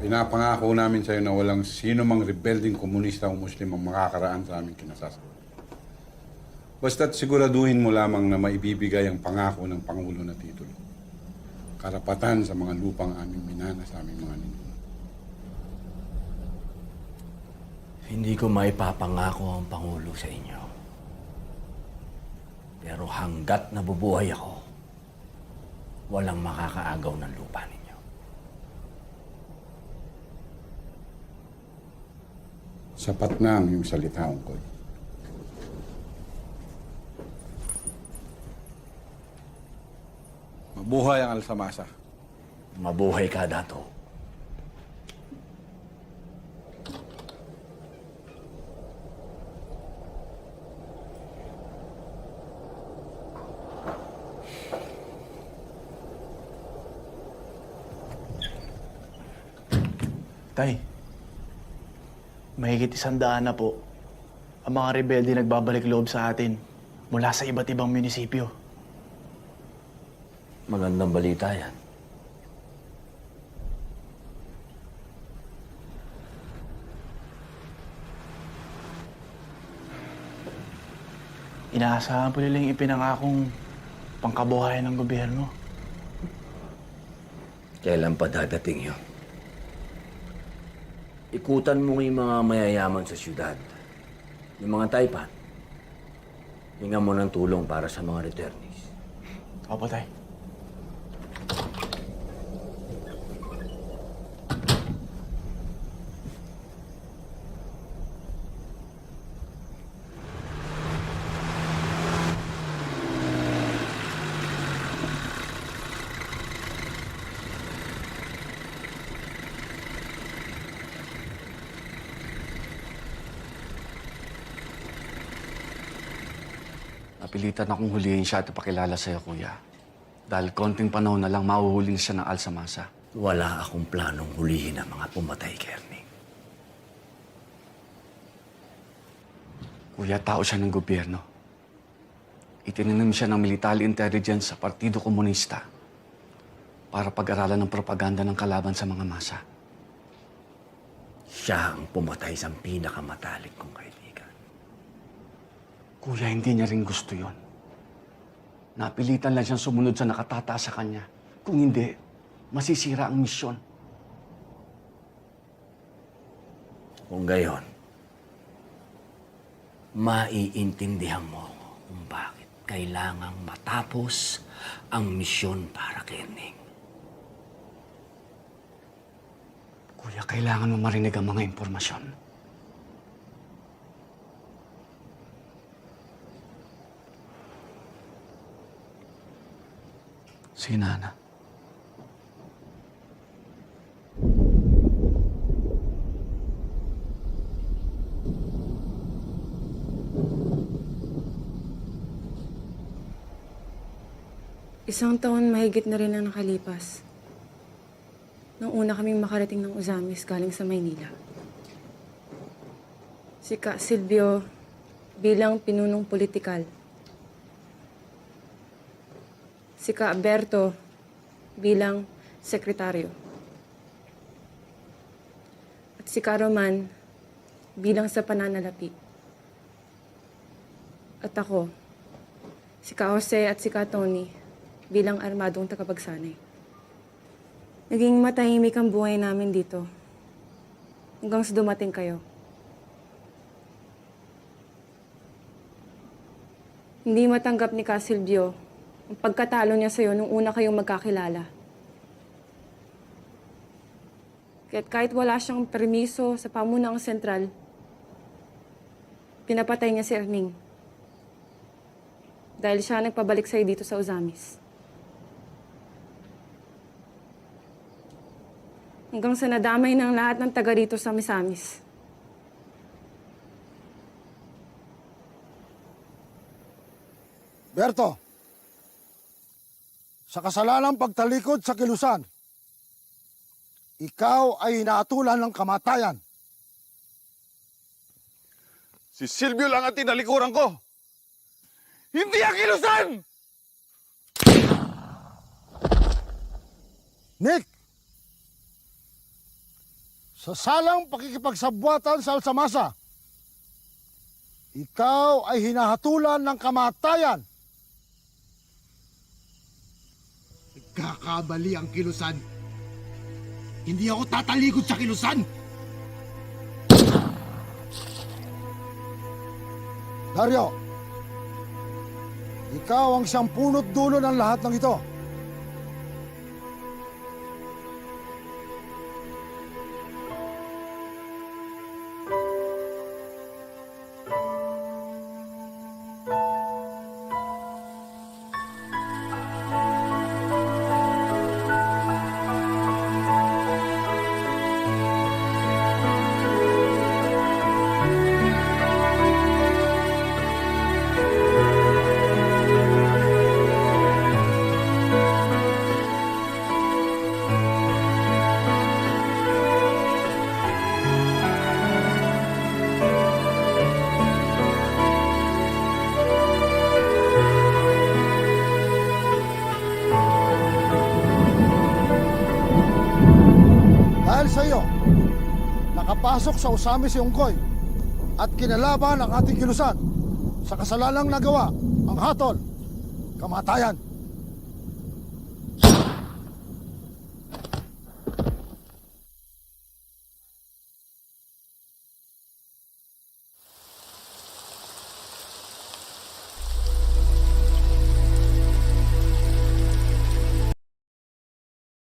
Pinapangako namin sa iyo na walang sino mang rebelding komunista o Muslim ang makakaraan sa aming kinasasama. Basta't siguraduhin mo lamang na maibibigay ang pangako ng Pangulo na titulo. Karapatan sa mga lupang aming minana sa aming mga ninuno. Hindi ko maipapangako ang Pangulo sa inyo. Pero hanggat nabubuhay ako, walang makakaagaw ng lupa ninyo. Sapat na ang iyong salita, Ungkoy. Mabuhay ang Alsamasa. Mabuhay ka, Dato. Tay, mahigit isang daan na po ang mga rebelde nagbabalik loob sa atin mula sa iba't ibang munisipyo. Magandang balita yan. Inaasahan po nilang ipinangakong pangkabuhayan ng gobyerno. Kailan pa dadating yun? Ikutan mo yung mga mayayaman sa syudad. Yung mga taipan. Hinga mo ng tulong para sa mga returnees. Opo, tay. Napilitan akong hulihin siya at ipakilala sa'yo, kuya. Dahil konting panahon na lang mahuhuli na siya ng alsamasa. Wala akong planong hulihin ang mga pumatay, Kerning. Kuya, tao siya ng gobyerno. Itinanim siya ng military intelligence sa Partido Komunista para pag-aralan ng propaganda ng kalaban sa mga masa. Siya ang pumatay sa pinakamatalik kong kaibigan. Kuya, hindi niya rin gusto yon. Napilitan lang siyang sumunod sa nakatataas sa kanya. Kung hindi, masisira ang misyon. Kung gayon, maiintindihan mo kung bakit kailangang matapos ang misyon para Kerning. Kuya, kailangan mo marinig ang mga impormasyon. Si Nana. Isang taon mahigit na rin ang nakalipas. Nung una kaming makarating ng Uzamis galing sa Maynila. Si Ka Silvio bilang pinunong politikal. Si Ka bilang sekretaryo. At si Ka Roman bilang sa pananalapi. At ako, si Ka Jose at si Ka Tony bilang armadong tagapagsanay. Naging matahimik ang buhay namin dito. Hanggang sa dumating kayo. Hindi matanggap ni Ka Silvio ang pagkatalo niya sa'yo nung una kayong magkakilala. Kaya't kahit wala siyang permiso sa pamunang sentral, pinapatay niya si Erning. Dahil siya nagpabalik sa'yo dito sa Uzamis. Hanggang sa nadamay ng lahat ng taga rito sa Misamis. Berto, sa kasalanang pagtalikod sa kilusan, ikaw ay inaatulan ng kamatayan. Si Silvio lang ang tinalikuran ko. Hindi ang kilusan! Nick, sa salang pakikipagsabwatan sa Alsamasa, ikaw ay hinahatulan ng kamatayan. Kakabali ang kilusan. Hindi ako tatalikod sa kilusan. Dario, ikaw ang siyang punot dulo ng lahat ng ito. Nakapasok sa usami si Ungkoy at kinalaban ang ating kilusan sa kasalanang nagawa ang hatol, kamatayan.